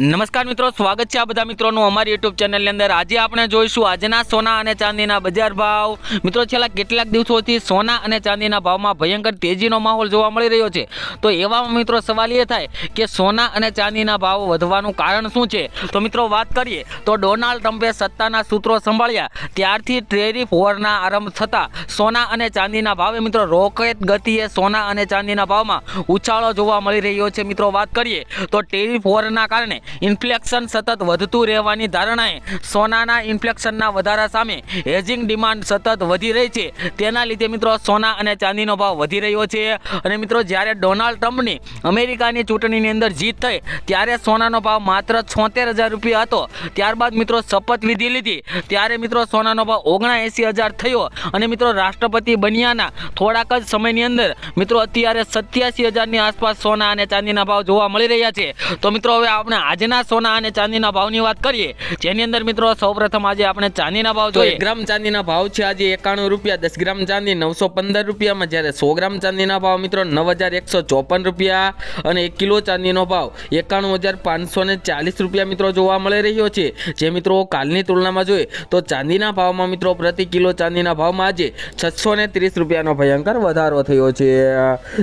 નમસ્કાર મિત્રો, સ્વાગત છે આ બધા મિત્રોનું અમારી યુટ્યુબ ચેનલની અંદર. આજે આપણે જોઈશું આજના સોના અને ચાંદીના બજાર ભાવ. મિત્રો, છેલ્લા કેટલાક દિવસોથી સોના અને ચાંદીના ભાવમાં ભયંકર તેજીનો માહોલ જોવા મળી રહ્યો છે. તો એવામાં મિત્રો, સવાલ એ થાય કે સોના અને ચાંદીના ભાવ વધવાનું કારણ શું છે? તો મિત્રો, વાત કરીએ તો ડોનાલ્ડ ટ્રમ્પે સત્તાના સૂત્રો સંભાળ્યા. ત્યારથી ટ્રેરિફ વોરના આરંભ થતાં સોના અને ચાંદીના ભાવે મિત્રો, રોકેટ ગતિએ સોના અને ચાંદીના ભાવમાં ઉછાળો જોવા મળી રહ્યો છે. મિત્રો, વાત કરીએ તો ટેરિફ વોરના કારણે ઇન્ફ્લેક્શન સતત વધતું રહેવાની ધારણાએ સોનાના ઇન્ફ્લેક્શનના વધારા સામે હેજિંગ ડિમાન્ડ સતત વધી રહી છે. તેના લીધે મિત્રો સોના અને ચાંદીનો ભાવ વધી રહ્યો છે. અને મિત્રો જ્યારે ડોનાલ્ડ ટ્રમ્પની અમેરિકાની ચૂંટણીની અંદર જીત થઈ, ત્યારે સોનાનો ભાવ માત્ર છોતેર હજાર રૂપિયા હતો. ત્યારબાદ મિત્રો શપથ વિધિ લીધી. ત્યારે મિત્રો સોનાનો ભાવ ઓગણએંસી હજાર થયો. અને મિત્રો રાષ્ટ્રપતિ બન્યાના થોડાક જ સમયની અંદર મિત્રો અત્યારે સત્યાસી હજારની આસપાસ સોના અને ચાંદીના ભાવ જોવા મળી રહ્યા છે. તો મિત્રો હવે આપણે આજના સોના અને ચાંદીના ભાવની વાત કરીએ જેની અંદર મિત્રો સૌપ્રથમ આજે આપણે ચાંદીના ભાવ જોઈએ. ગ્રામ ચાંદીના ભાવ છે આજે એકાણું રૂપિયા દસ ગ્રામ ચાંદી નવસો પંદર રૂપિયામાં જ્યારે સો ગ્રામ ચાંદીના ભાવ મિત્રો નવ હજાર એકસો ચોપન રૂપિયા અને એક કિલો ચાંદીનો ભાવ એકાણું હજાર પાંચસો ને ચાલીસ રૂપિયા મિત્રો જોવા મળી રહ્યો છે. જે મિત્રો કાલની તુલનામાં જોઈએ તો ચાંદીના ભાવમાં મિત્રો પ્રતિ કિલો ચાંદીના ભાવમાં આજે છસો ને ત્રીસ રૂપિયાનો ભયંકર વધારો થયો છે.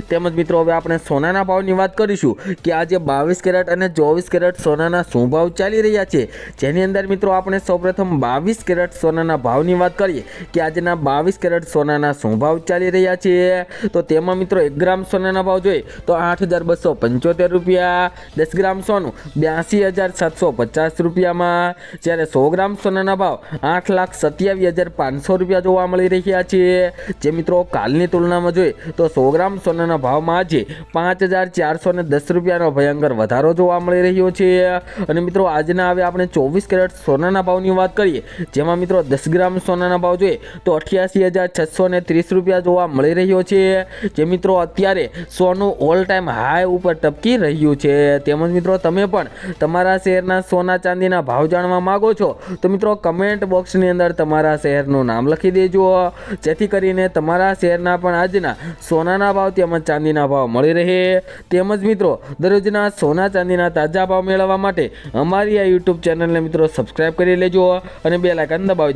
તેમજ મિત્રો હવે આપણે સોનાના ભાવની વાત કરીશું કે આજે બાવીસ કેરેટ અને ચોવીસ કેરેટ સોનાના શું ભાવ ચાલી રહ્યા છે? જેની અંદર મિત્રો આપણે સૌપ્રથમ બાવીસ કેરેટ સોનાના ભાવની વાત કરીએ કે આજના બાવીસ કેરેટ સોનાના શું ભાવ ચાલી રહ્યા છે? તો તેમાં મિત્રો એક ગ્રામ સોનાના ભાવ જોઈએ તો આઠ હજાર બસો પંચોતેર રૂપિયા, દસ ગ્રામ સોનું બ્યાસી હજાર સાતસો પચાસ રૂપિયામાં. જ્યારે સો ગ્રામ સોનાના ભાવ આઠ લાખ સત્યાવીસ હજાર પાંચસો રૂપિયા જોવા મળી રહ્યા છે. જે મિત્રો કાલની તુલનામાં જોઈએ તો સો ગ્રામ સોનાના ભાવમાં આજે પાંચ હજાર ચારસો ને દસ રૂપિયાનો ભયંકર વધારો જોવા મળી રહ્યો છે. અને મિત્રો, આજના હવે આપણે ચોવીસ કેરેટ સોનાના ભાવની વાત કરીએ, જેમાં મિત્રો દસ ગ્રામ સોનાના ભાવ જોઈએ, તો અઠ્યાસી હજાર છસો ને ત્રીસ રૂપિયા જોવા મળી રહ્યો છે. જે મિત્રો અત્યારે સોનું ઓલ ટાઈમ હાઈ ઉપર ટપકી રહ્યું છે. તેમજ મિત્રો, તમે પણ તમારા શહેરના સોના ચાંદીના ભાવ જાણવા માંગો છો, તો મિત્રો કમેન્ટ બોક્સની અંદર તમારા શહેરનું નામ લખી દેજો. જેથી કરીને તમારા શહેરના પણ આજના સોનાના ભાવ તેમજ ચાંદીના ભાવ મળી રહે. તેમજ મિત્રો, દરરોજના સોના ચાંદીના તાજા ભાવ મેળવવા માટે અમારી આ યુટ્યુબ ચેનલને મિત્રો સબસ્ક્રાઈબ કરી લેજો અને બે લાઇકન દબાવી